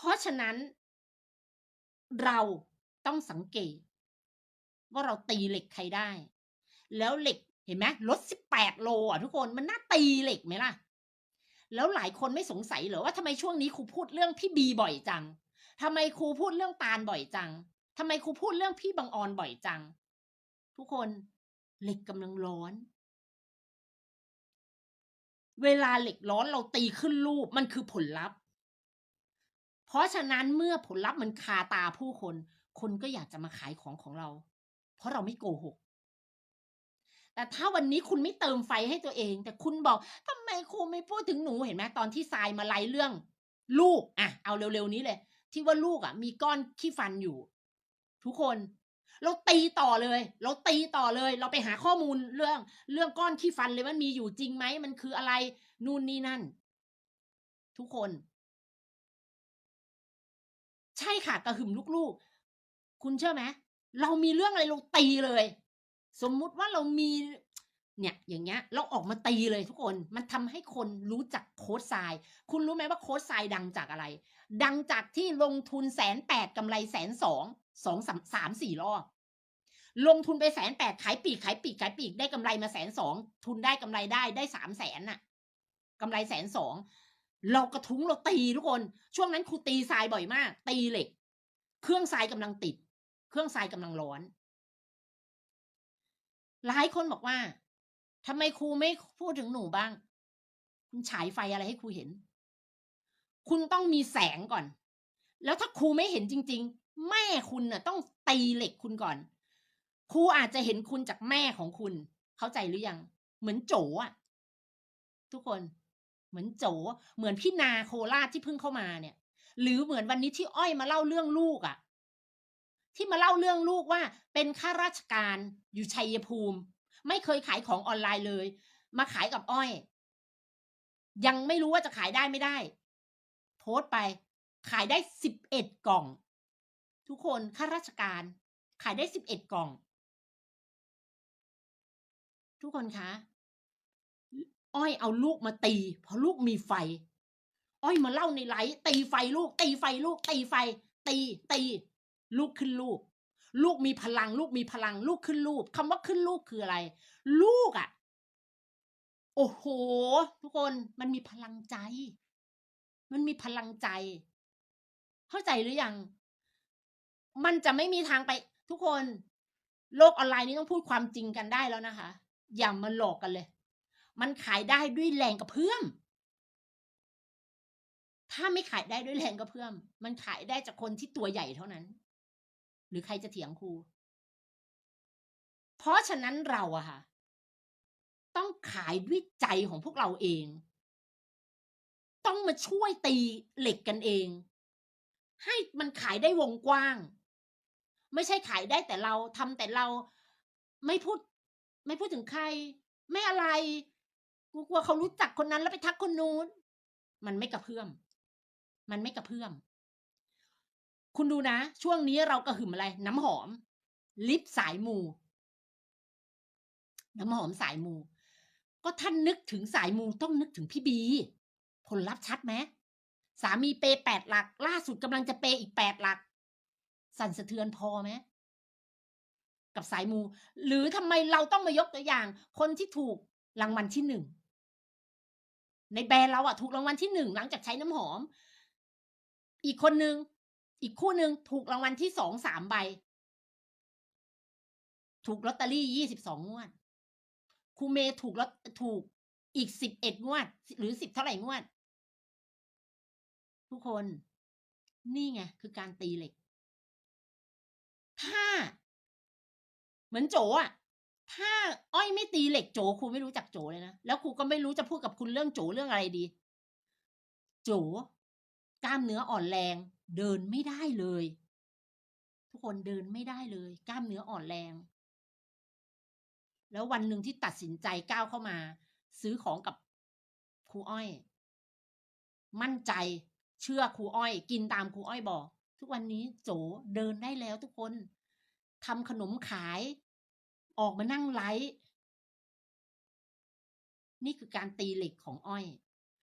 เพราะฉะนั้น เราต้องสังเกต ว่าเราตีเหล็กใครได้ แล้วเหล็กเห็นไหมรถสิบแปดโลอะทุกคนมันน่าตีเหล็กไหมล่ะ แล้วหลายคนไม่สงสัยเหรอว่าทำไมช่วงนี้ครูพูดเรื่องพี่บีบ่อยจังทำไมครูพูดเรื่องตาลบ่อยจังทำไมครูพูดเรื่องพี่บางออนบ่อยจัง ทุกคนเหล็กกำลังร้อน เวลาเหล็กร้อนเราตีขึ้นรูปมันคือผลลัพธ์ เพราะฉะนั้นเมื่อผลลัพธ์มันคาตาผู้คน คนก็อยากจะมาขายของของเรา เพราะเราไม่โกหก แต่ถ้าวันนี้คุณไม่เติมไฟให้ตัวเอง แต่คุณบอกทำไมครูไม่พูดถึงหนูเห็นไหมตอนที่ทรายมาไล่เรื่อง ลูกอะเอาเร็วๆนี้เลย ที่ว่าลูกอะ มีก้อนขี้ฟันอยู่ ทุกคนเราตีต่อเลย เราตีต่อเลย เราไปหาข้อมูลเรื่อง เรื่องก้อนขี้ฟันเลยมันมีอยู่จริงไหม มันคืออะไร นู่นนี่นั่น ทุกคน ใช่ค่ะ กระหึ่มลูกๆ คุณเชื่อไหมเรามีเรื่องอะไรเราตีเลย สมมุติว่าเรามีเนี่ยอย่างเงี้ยเราออกมาตีเลยทุกคนมันทำให้คนรู้จักโค้ดทราย คุณรู้ไหมว่าโค้ดทรายดังจากอะไร ดังจากที่ลงทุนแสนแปดกำไรแสนสองสองสามสามสี่รอบลงทุนไปแสนแปดขายปีกขายปีกขายปีกได้กำไรมาแสนสองทุนได้กำไรได้ได้สามแสนน่ะกำไรแสนสอง เรากระทุ้งเราตีทุกคน ช่วงนั้นครูตีทรายบ่อยมาก ตีเหล็ก เครื่องทรายกำลังติด เครื่องทรายกำลังร้อน หลายคนบอกว่าทำไมครูไม่พูดถึงหนูบ้าง คุณฉายไฟอะไรให้ครูเห็น คุณต้องมีแสงก่อน แล้วถ้าครูไม่เห็นจริง ๆ แม่คุณน่ะ ต้องตีเหล็กคุณก่อน ครูอาจจะเห็นคุณจากแม่ของคุณ เข้าใจหรือยัง เหมือนโจอะทุกคน เหมือนโจ เหมือนพี่นาโคราชที่เพิ่งเข้ามาเนี่ย หรือเหมือนวันนี้ที่อ้อยมาเล่าเรื่องลูกอะที่มาเล่าเรื่องลูกว่า เป็นข้าราชการอยู่ชัยภูมิ ไม่เคยขายของออนไลน์เลย มาขายกับอ้อย ยังไม่รู้ว่าจะขายได้ไม่ได้ โพสต์ไป ขายได้สิบเอ็ดกล่อง ทุกคนข้าราชการ ขายได้สิบเอ็ดกล่อง ทุกคนคะ อ้อยเอาลูกมาตีเพราะลูกมีไฟ อ้อยมาเล่าในไลฟ์ตีไฟลูก ตีไฟลูก ตีไฟ ตีตี ลูกขึ้นลูก ลูกมีพลัง ลูกมีพลัง ลูกขึ้นลูกคำว่าขึ้นลูกคืออะไร ลูกอะ่ะ โอ้โห ทุกคนมันมีพลังใจ มันมีพลังใจ เข้าใจหรือยัง มันจะไม่มีทางไป ทุกคน โลกออนไลน์นี้ต้องพูดความจริงกันได้แล้วนะคะ อย่ามาหลอกกันเลย มันขายได้ด้วยแรงกระเพื่อมถ้าไม่ขายได้ด้วยแรงกระเพื่อมมันขายได้จากคนที่ตัวใหญ่เท่านั้น หรือใครจะเถียงครู เพราะฉะนั้นเราอะค่ะ ต้องขายด้วยใจของพวกเราเอง ต้องมาช่วยตีเหล็กกันเอง ให้มันขายได้วงกว้าง ไม่ใช่ขายได้แต่เราทำแต่เราไม่พูด ไม่พูดถึงใคร ไม่อะไร กูกลัวเขารู้จักคนนั้นแล้วไปทักคนนู้น มันไม่กระเพื่อม มันไม่กระเพื่อม คุณดูนะ ช่วงนี้เรากระหึ่มอะไร น้ำหอม ลิปสายมู น้ำหอมสายมู ก็ท่านนึกถึงสายมูต้องนึกถึงพี่บี ผลลัพธ์ชัดไหมสามีเปแปดหลัก ล่าสุดกำลังจะเปอีกแปดหลัก สั่นสะเทือนพอไหมกับสายมู หรือทำไมเราต้องมายกตัวอย่าง คนที่ถูกรางวัลที่หนึ่ง ในแบรนด์เราอะถูกรางวัลที่หนึ่งหลังจากใช้น้ำหอม อีกคนนึง อีกคู่หนึ่งถูกรางวัลที่สองสามใบ ถูกลอตเตอรี่ยี่สิบสองงวดครูเมย์ถูกลอตถูกอีกสิบเอ็ดงวด หรือสิบเท่าไหร่งวด ทุกคน นี่ไง คือการตีเหล็ก ถ้า เหมือนโจอะ ถ้าอ้อยไม่ตีเหล็กโจครูไม่รู้จักโจเลยนะ แล้วครูก็ไม่รู้จะพูดกับคุณเรื่องโจเรื่องอะไรดี โจกล้ามเนื้ออ่อนแรง เดินไม่ได้เลย ทุกคนเดินไม่ได้เลย กล้ามเนื้ออ่อนแรง แล้ววันหนึ่งที่ตัดสินใจก้าวเข้ามา ซื้อของกับครูอ้อย มั่นใจเชื่อครูอ้อย กินตามครูอ้อยบอก ทุกวันนี้โจเดินได้แล้วทุกคนทำขนมขาย ออกมานั่งไลฟ์นี่คือการตีเหล็กของอ้อย